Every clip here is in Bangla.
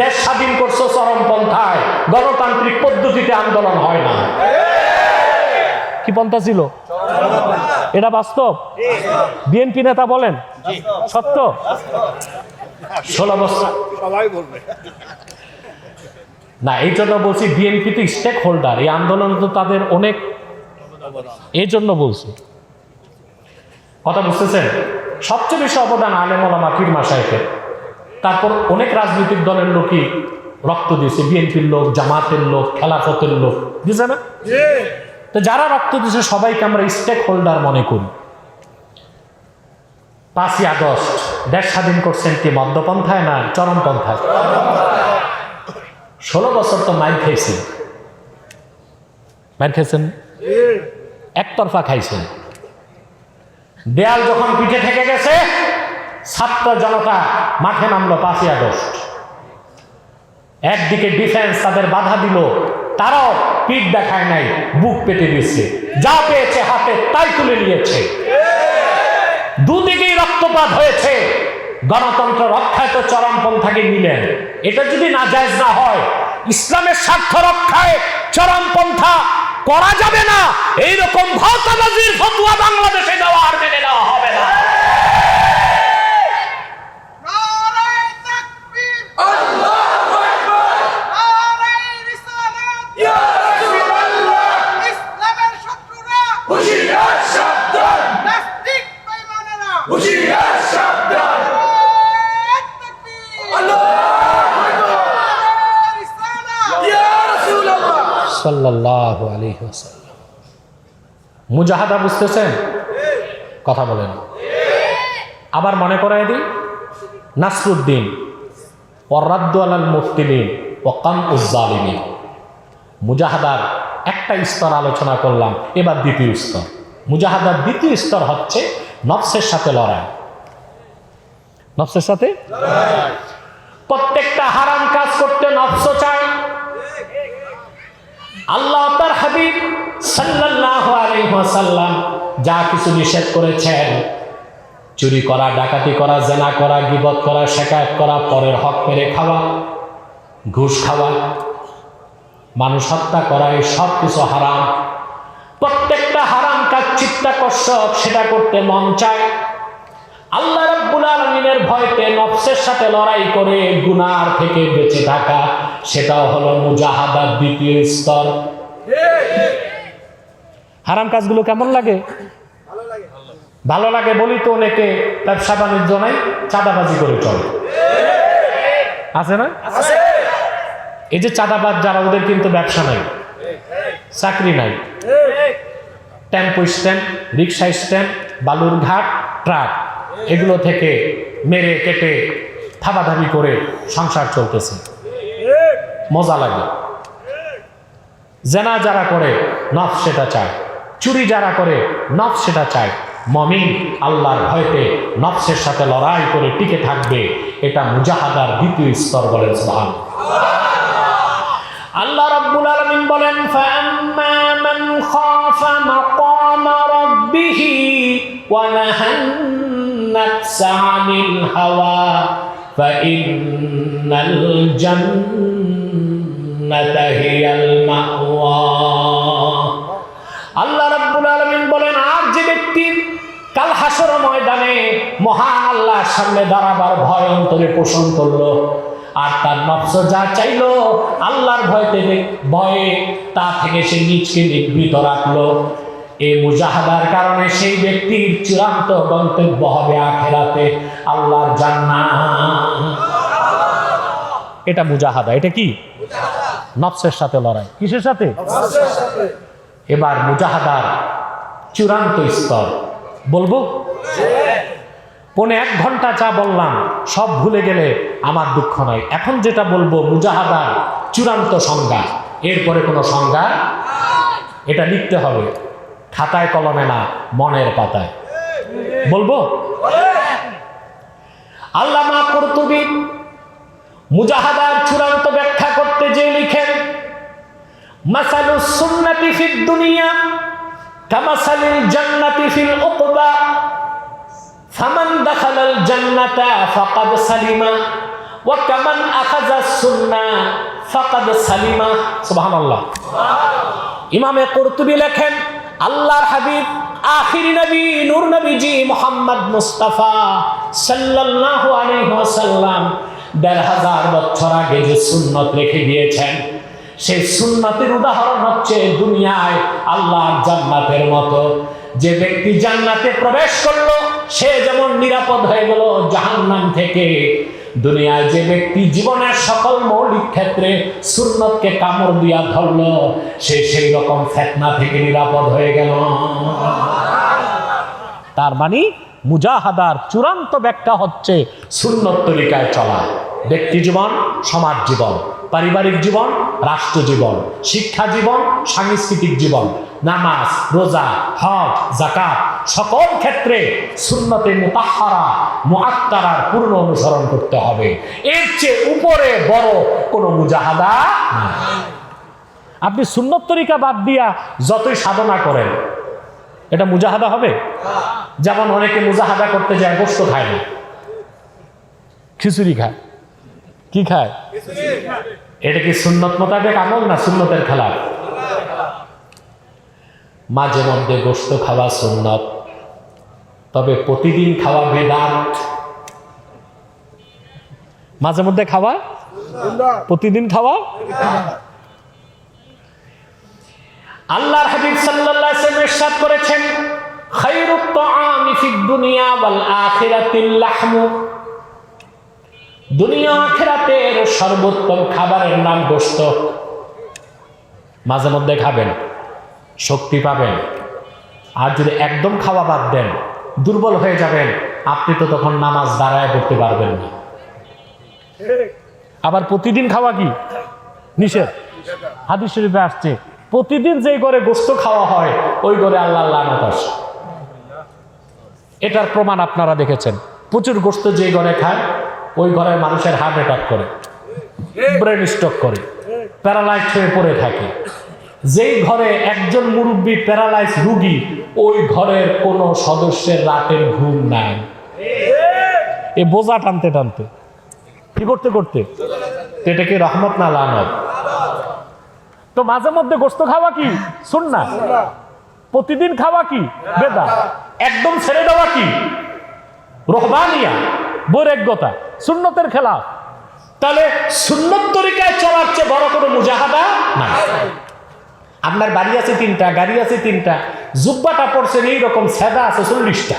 দেশ স্বাধীন করছ চরমপন্থায়। গণতান্ত্রিক পদ্ধতিতে আন্দোলন হয় না। কি পন্থা ছিল? এটা বাস্তব? বিএনপি নেতা বলেন? সত্য? ষোলো বছর। সবাই বলবে। না এই জন্য বলছি বিএনপি তো স্টেক হোল্ডার এই আন্দোলন তো তাদের অনেক এই জন্য বলছি। কথা বুঝতেছেন? সবচেয়ে বেশি অবদান আলেমলামা কিরমা সাহেবের তারপর অনেক রাজনৈতিক দলের লোকই রক্ত দিয়েছে। বিএনপির লোক জামাতের লোক খেলাফতের লোক। বুঝছে না? তো যারা রক্ত দিয়েছে সবাইকে আমরা স্টেক হোল্ডার মনে করি। পাঁচই আগস্ট দেশ স্বাধীন করছেন কি? মদ্যপন্থায় না চরমপন্থায়? ষোলো বছর তো মাইর খেয়েছেন। মাইর খেয়েছেন? একতরফা খাইছেন। দেয়াল যখন পিঠে থেকে গেছে ছাত্র জনতা মাঠে নামলো পাঁচই আগস্ট। একদিকে ডিফেন্স তাদের বাধা দিল, তারাও পিঠ দেখায় নাই, বুক পেটে দিচ্ছে। যা পেয়েছে হাতে তাই তুলে নিয়েছে। দুদিকেই রক্তপাত হয়েছে। গণতন্ত্র রক্ষায় তো চরমপন্থাকে নিলেন। এটা যদি না জায়জ না হয়, ইসলামের স্বার্থ রক্ষায় চরমপন্থা করা যাবে না। এইরকম ভাওতাবাজির ফতুয়া বাংলাদেশে দেওয়া আর মেনে নেওয়া হবে না। সাল্লাল্লাহু আলাইহি ওয়াসাল্লাম। মুজাহাদা বুঝতেছেন? কথা বলেন। আবার মনে করাই দিই নাসরুদ্দিন। ওয়ারাদ্দু আলাল মুফতিলিন ওয়াকাম উজ্জালিমিন মুজাহাদার একটা স্তর আলোচনা করলাম, এবার দ্বিতীয় স্তর। মুজাহাদার দ্বিতীয় স্তর হচ্ছে নফসের সাথে লড়াই। নফসের সাথে? প্রত্যেকটা হারাম কাজ করতে নফস চায়। আল্লাহ তার হাবিব সাল্লাল্লাহু আলাইহি ওয়াসাল্লাম যা কিছু নিষেধ করেছেন চুরি করা ডাকাতি করা জেনা করা গিবত করা শেকায়ত করা পরের হক মেরে খাওয়া ঘুষ খাওয়া মানুষ হত্যা করা এই সব কিছু হারাম। প্রত্যেকটা হারাম কাজ চিত্তাকর্ষক সেটা করতে মন চায়। আল্লাহ রাব্বুল আলামিনের ভয়তে নফসের সাথে লড়াই করে গুনার থেকে বেঁচে থাকা সেটাও হলো মুজাহাদার দ্বিতীয় স্তর। হারাম কাজগুলো কেমন লাগে? ভালো লাগে বলি তো অনেকে ব্যবসা বাণিজ্য নাই চাঁদাবাজি করে চলে। আছে না? এই যে চাঁদাবাজ যারা ওদের কিন্তু ব্যবসা নাই চাকরি নাই। টেম্পো স্ট্যান্ড রিক্সা স্ট্যান্ড বালুর ঘাট ট্রাক এগুলো থেকে মেরে কেটে থাবাধাবি করে সংসার চলতেছে। মজা লাগে। জেনা যারা করে নফ সেটা চায়। চুরি যারা করে নফ সেটা চায়। মমিন আল্লাহর ভয়তে নফসের সাথে লড়াই করে টিকে থাকবে, এটা মুজাহাদার দ্বিতীয় স্তর বলেন সুবহান। আল্লাহ রাব্বুল আলামিন বলেন আনিল হাওয়া জান্নাতা হিয়াল মাওয়া আল্লাহ রাব্বুল আলামিন বলেন আর যে ব্যক্তি ময়দানে মহান আল্লাহর সামনে দাঁড়াবার ভয় অন্তরে পোষণ করল। আর তার নফস যা চাইলো আল্লাহর ভয়তে ভয়ে তা থেকে সে নিজকে নিবৃত রাখল। এই মুজাহাদার কারণে সেই ব্যক্তির চূড়ান্ত গন্তব্য হবে আখেরাতে আল্লাহর জান্নাত। এটা মুজাহাদা এটা কি? নফসের সাথে লড়াই। কিসের সাথে। এবার মুজাহাদার চূড়ান্ত স্তর। বলব? পনে এক ঘণ্টা যা বললাম, সব ভুলে গেলে আমার দুঃখ নয়। এখন যেটা বলব মুজাহাদার চূড়ান্ত সংজ্ঞা এরপরে কোনো সংজ্ঞা এটা লিখতে হবে। খাতায় কলমে না, মনের পাতায়। বলব? আল্লামা কর্তুবী মুজাহাদার চূড়ান্ত ব্যাখ্যা করতে যে লিখেন মাসালু সুন্নতি ফিদ দুনিয়া, কামাসালিল জান্নাতি ফিল উকবা। ফামান দাখালাল জান্নাতা ফাকাদ সালিমা, ওয়া কামান আখাযা সুন্নাহ ফাকাদ সালিমা। সুবহানাল্লাহ। ইমামে কুরতুবী লেখেন, আল্লাহর হাবিব আখিরি নবী, নূর নবীজি মোহাম্মদ মুস্তাফা সাল্লাল্লাহু আলাইহি ওয়াসাল্লাম দেড় হাজার বছর আগে যে সুন্নত রেখে গিয়েছেন, সেই সুন্নতের উদাহরণ হচ্ছে দুনিয়ায় আল্লাহর জান্নাতের মতো। যে ব্যক্তি জান্নাতে প্রবেশ করল, সে যেমন নিরাপদ হয়ে গেল জাহান্নাম থেকে। দুনিয়ায় যে ব্যক্তি জীবনের সকল মৌলিক ক্ষেত্রে সুন্নতকে কামড় দিয়া ধরল, সে সেই রকম ফেতনা থেকে নিরাপদ হয়ে গেল। তার মানে মুজাহাদার চূড়ান্ত ব্যাখ্যা হচ্ছে সুন্নত তরিকায় চলা। ব্যক্তি জীবন, সমাজ জীবন, পারিবারিক জীবন, রাষ্ট্র জীবন, শিক্ষা জীবন, সাংস্কৃতিক জীবন, নামাজ, রোজা, হজ জাকাত সকল ক্ষেত্রে সুন্নতে মুতাহারা, মুআত্তারার পূর্ণ অনুসরণ করতে হবে। এর চেয়ে উপরে বড় কোনো মুজাহাদা নাই। আপনি সুন্নত তরিকা বাদ দিয়া যতই সাধনা করেন এটা মুজাহাদা হবে? যেমন অনেকে মুজাহাদা করতে যায়, গোস্ত খায় না। খিচুড়ি খায়। কি খায়? এটা কি সুন্নত মোতাবেক আমল না সুন্নতের খেলা মাঝে মধ্যে গোস্ত খাওয়া সুন্নত। তবে প্রতিদিন খাওয়া বেদান্ত মাঝে মধ্যে খাওয়া? প্রতিদিন খাওয়া? আল্লাহর হাবিব ইরশাদ করেছেন দুনিয়া সর্বোত্তম খাবারের নাম মাঝে মধ্যে খাবেন, শক্তি পাবেন। আর যদি একদম খাওয়া বাদ দেন, দুর্বল হয়ে যাবেন, আপনি তো তখন নামাজ দাঁড়ায় করতে পারবেন না। আবার প্রতিদিন খাওয়া কি? নিষেধ। হাদিস শরীফে আসছে প্রতিদিন যেই ঘরে গোস্ত খাওয়া হয়, ওই ঘরে আল্লাহ লানত আসে। এটার প্রমাণ আপনারা দেখেছেন। প্রচুর গোস্ত যে ঘরে খায়, ওই ঘরের মানুষের হার্ট অ্যাটাক করে, ব্রেন স্ট্রোক করে প্যারালাইজ হয়ে পড়ে থাকে। যেই ঘরে একজন মুরব্বী প্যারালাইজ রুগী, ওই ঘরের কোনো সদস্যের রাতের ঘুম নাই। এ বোঝা টানতে টানতে। কি করতে করতে? এটা কি রহমত না লানত? তো মাঝে মধ্যে গোস্ত খাওয়া কি? শুন না প্রতিদিন খাওয়া কি? বেদা। একদম ছেড়ে দেওয়া কি? রহমানিয়া বৈরাগ্যতা সুন্নতের খেলা তাহলে সুন্নত তরিকায় চলার চেয়ে বড় কোনো মুজাহাদা না আপনার বাড়ি আছে তিনটা গাড়ি আছে তিনটা জুব্বাটা পড়ছেন এইরকম সেদা আছে চল্লিশটা।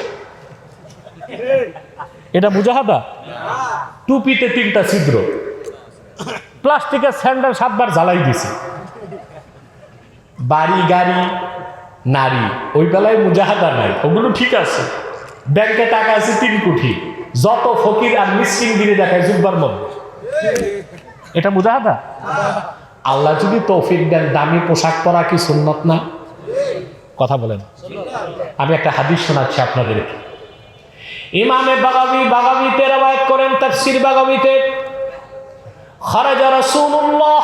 এটা মুজাহাদা? টুপিতে তিনটা ছিদ্র। প্লাস্টিকের স্যান্ডেল সাতবার জ্বালাই দিছে বাড়ি, গাড়ি, নারী, ওই বেলায় মুজাহাদা নাই। ওগুলো ঠিক আছে। ব্যাংকে টাকা আছে তিন কোটি। যত ফকির আর মিসিং গিরে দেখায় জুব্বার মধ্যে এটা মুজাহাদা? আল্লাহ যদি তৌফিক দেন, দামি পোশাক পরা কি সুন্নত না? কথা বলেন। আমি একটা হাদিস শোনাচ্ছি আপনাদেরকে ইমামে বাগাবি বাগাবি তেরাবায়াত করেন, তাফসির বাগাবিতে। খরাজা রাসূলুল্লাহ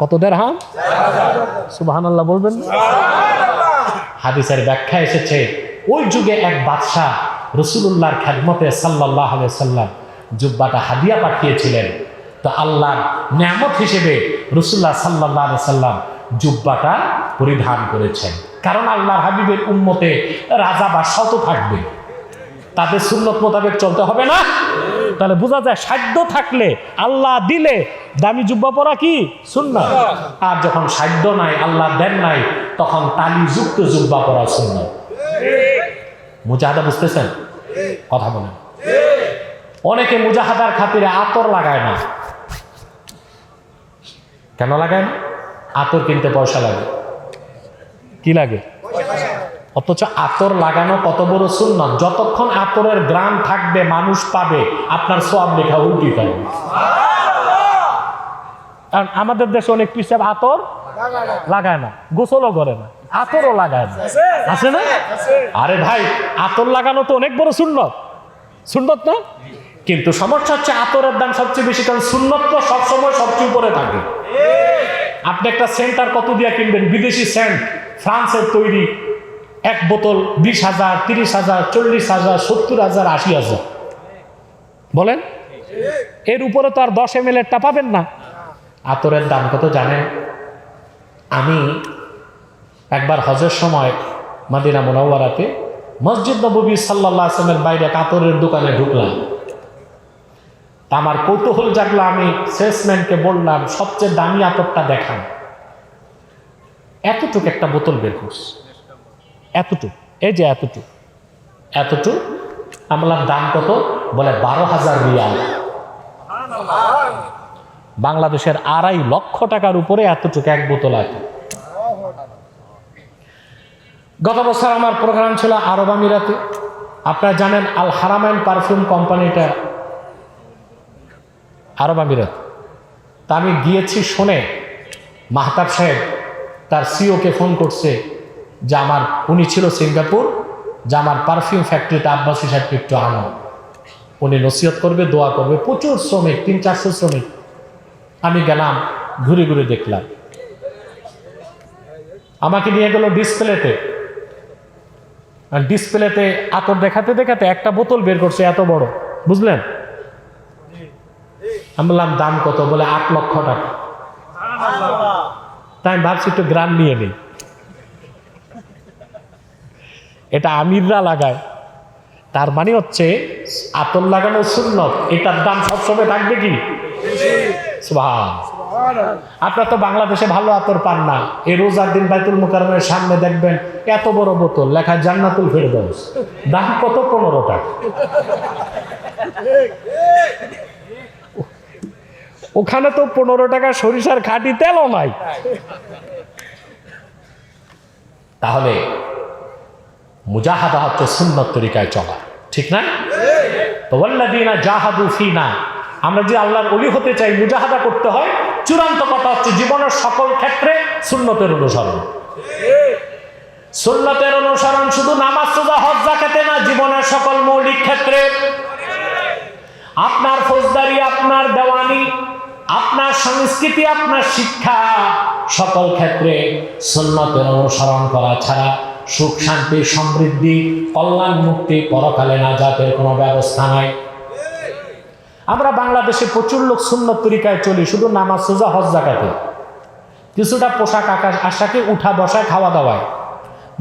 কত দেড়হাম? সুবাহান আল্লাহ বলবেন? হাদিসের ব্যাখ্যা এসেছে, ওই যুগে এক বাদশাহ রসুল্লাহর খেদমতে সাল্লাহ সাল্লাম জুব্বাটা হাদিয়া পাঠিয়েছিলেন। তো আল্লাহর নিয়ামত হিসেবে রসুল্লাহ সাল্লাহ সাল্লাম জুব্বাটা পরিধান করেছেন। কারণ আল্লাহর হাবিবের উম্মতে রাজা বাদশাহ তো থাকবে। তাদের সুন্নত মোতাবেক চলতে হবে না। তাহলে বোঝা যায়, সাধ্য থাকলে আল্লাহ দিলে দামি জুব্বা পরা কি? সুন্না আর যখন সাধ্য নাই, আল্লাহ দেন নাই, তখন তালি যুক্ত জুব্বা পরা সুন্না মুজাহাদা বুঝতেছেন? কথা বলেন। অনেকে মুজাহাদার খাতিরে আতর লাগায় না। কেন লাগায় না? আতর কিনতে পয়সা লাগে। কি লাগে? অথচ আতর লাগানো কত বড় সুন্নত যতক্ষণ আতরের গ্রাম থাকবে, মানুষ পাবে, আপনার সব লেখা উল্টি পাবে। কারণ আমাদের দেশে অনেক পিসাব আতর লাগায় না গোসলও করে না আতরও লাগায় না। আছে? না? আরে ভাই আতর লাগানো তো অনেক বড় সুন্নত। সুন্নত না? কিন্তু সমস্যা হচ্ছে আতরের দাম সবচেয়ে বেশি কারণ সুন্নত তো সবসময় সবচেয়ে উপরে থাকে। আপনি একটা সেন্টার কত দিয়ে কিনবেন? বিদেশি সেন্ট ফ্রান্সের তৈরি এক বোতল বিশ হাজার তিরিশ হাজার চল্লিশ হাজার সত্তর হাজার আশি হাজার। বলেন? এর উপরে তো আর দশ এম এরটা পাবেন না। আতরের দাম কত জানেন? আমি একবার হজের সময় মাদিনা মোনাওয়ারাতে মসজিদ নবী সাল্লাহ আসলামের বাইরে কাতরের দোকানে ঢুকলাম। আমার কৌতূহল জাগলো, আমি সেলসম্যানকে বললাম, সবচেয়ে দামি আতরটা দেখান। এতটুক একটা বোতল বের করছে। এতটুক, এই যে এতটুক। এতটুক, আমলার দাম কত? বলে বারো হাজার রিয়াল। বাংলাদেশের আড়াই লক্ষ টাকার উপরে এতটুক এক বোতল আছে গত বছর আমার প্রোগ্রাম ছিল আরব আমিরাতে। আপনারা জানেন আল হারামাইন পারফিউম কোম্পানিটা আরব আমিরাত। তা আমি গিয়েছি শুনে মাহতাব সাহেব তার সিওকে ফোন করছে যে আমার, উনি ছিল সিঙ্গাপুর, যে আমার পারফিউম ফ্যাক্টরিতে আব্বাসী সাহেবকে একটু আনো। উনি নসিহত করবে, দোয়া করবে। প্রচুর শ্রমিক, তিন চারশো শ্রমিক। আমি গেলাম, ঘুরে ঘুরে দেখলাম। আমাকে নিয়ে গেল ডিসপ্লেতে। ডিসপ্লেতে আতর দেখাতে দেখাতে একটা বোতল বের করছে এত বড়, বুঝলেন? আমি বললাম, দাম কত? বলে, আট লক্ষ টাকা। তাই আমি ভাবছি, একটু গ্রাম নিয়ে নেই। এটা আমিররা লাগায়। তার মানে হচ্ছে, আতর লাগানো সুন্নত, এটার দাম সবসময় থাকবে কি। আপনার তো বাংলাদেশে ভালো আতর পান না। এই রোজার দিন বাইতুল মুকারমের সামনে দেখবেন, এত বড় বোতল, লেখা জান্নাতুল ফেরদৌস দাম কত? পনেরো টাকা। ওখানে তো পনেরো টাকা সরিষার খাঁটি তেলও নাই। তাহলে মুজাহাদা হচ্ছে সুন্দর তরিকায় চলা, ঠিক না? তো জাহাদু ফিনা আমরা যে আল্লাহর অলি হতে চাই, মুজাহাদা করতে হয়, চূড়ান্ত কথা হচ্ছে জীবনের সকল ক্ষেত্রে সুন্নতের অনুসরণ। সুন্নতের অনুসরণ শুধু নামাজ সোজা হজ জাকাতে না, জীবনের সকল মৌলিক ক্ষেত্রে। আপনার ফৌজদারি, আপনার দেওয়ানি, আপনার সংস্কৃতি, আপনার শিক্ষা, সকল ক্ষেত্রে সুন্নতের অনুসরণ করা ছাড়া সুখ, শান্তি, সমৃদ্ধি, কল্যাণ, মুক্তি, পরকালে না জাতের কোনো ব্যবস্থা নাই। আমরা বাংলাদেশে প্রচুর লোক সুন্নত তরিকায় চলি, শুধু নামাজ, সোজা হজ জাকাতে কিছুটা পোশাক আকাশ, আশাকে উঠা বসায়, খাওয়া দাওয়ায়।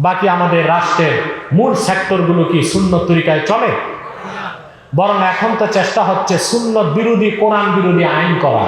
বাকি আমাদের রাষ্ট্রের মূল সেক্টরগুলো কি সুন্নত তরিকায় চলে? বরং এখন তো চেষ্টা হচ্ছে সুন্নত বিরোধী, কোরআন বিরোধী আইন করা